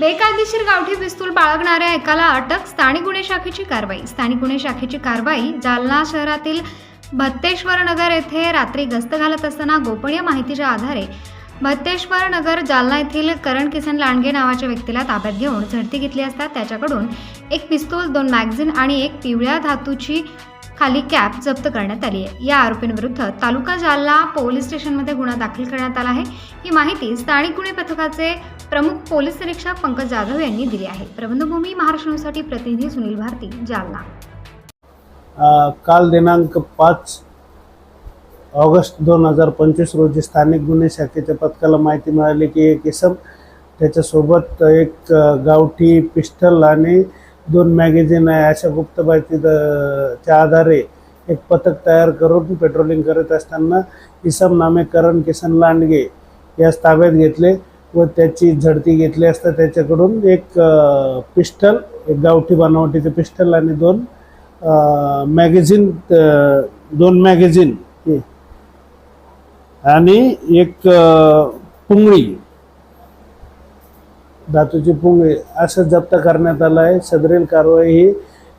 बेकायदेशीर गावठी पिस्तूल बाळगणाऱ्या एकाला अटक स्थानिक गुन्हे शाखेची कारवाई. स्थानिक गुन्हे शाखेची कारवाई जालना शहरातील भत्तेश्वर नगर येथे रात्री गस्त घालत असताना गोपनीय माहितीच्या आधारे भत्तेश्वर नगर जालना येथील करण किसन लांडगे नावाच्या व्यक्तीला ताब्यात घेऊन झडती घेतली असता त्याच्याकडून एक पिस्तूल दोन मॅगझिन आणि एक पिवळ्या धातूची खाली कॅप जप्त करण्यात आली आहे. या आरोपींविरुद्ध तालुका जालना पोलीस स्टेशनमध्ये गुन्हा दाखल करण्यात आला आहे. ही माहिती स्थानिक गुन्हे पथकाचे प्रमुख पोलीस निरीक्षक पंकज जाधव यांनी दिली आहे. प्रबंधभूमी महाराष्ट्रसाठी प्रतिनिधी सुनील भारती जालना. काल दिनांक पाच ऑगस्ट दोन हजार पंचवीस रोजी स्थानिक गुन्हे शाखेच्या पथकाला माहिती मिळाली की एक इसम त्याच्यासोबत एक गावठी पिस्टल आणि दोन मॅगझिन आहे अशा गुप्त च्या आधारे एक पथक तयार करून पेट्रोलिंग करत असताना इसम नामे करण किसन लांडगे यास ताब्यात घेतले व त्याची झडती घेतली असता त्याच्याकडून एक पिस्टल एक गावठी बनावटीचे पिस्टल आणि दोन मॅगझिन दोन मॅगझिन आणि एक पुंगळी. धातूचे पुंगे असं जप्त करण्यात आलं आहे. सदरील कारवाई ही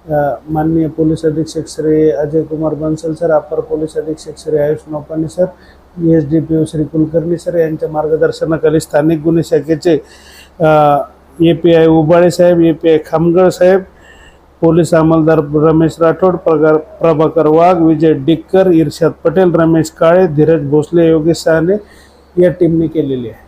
माननीय पोलीस अधीक्षक श्री अजय कुमार बन्सल सर अपर पोलीस अधीक्षक Shri Ayush Naupane sir S D P O Shri Kulkarni sir यांच्या मार्गदर्शनाखाली स्थानिक गुन्हे शाखेचे ए पी आय उबाळे साहेब ए पी आय खामगळ साहेब पोलीस अंमलदार रमेश राठोड प्रगार प्रभाकर वाघ विजय डिक्कर इर्षाद पटेल रमेश काळे धीरज भोसले योगेश सहाने या टीमने केलेली आहे.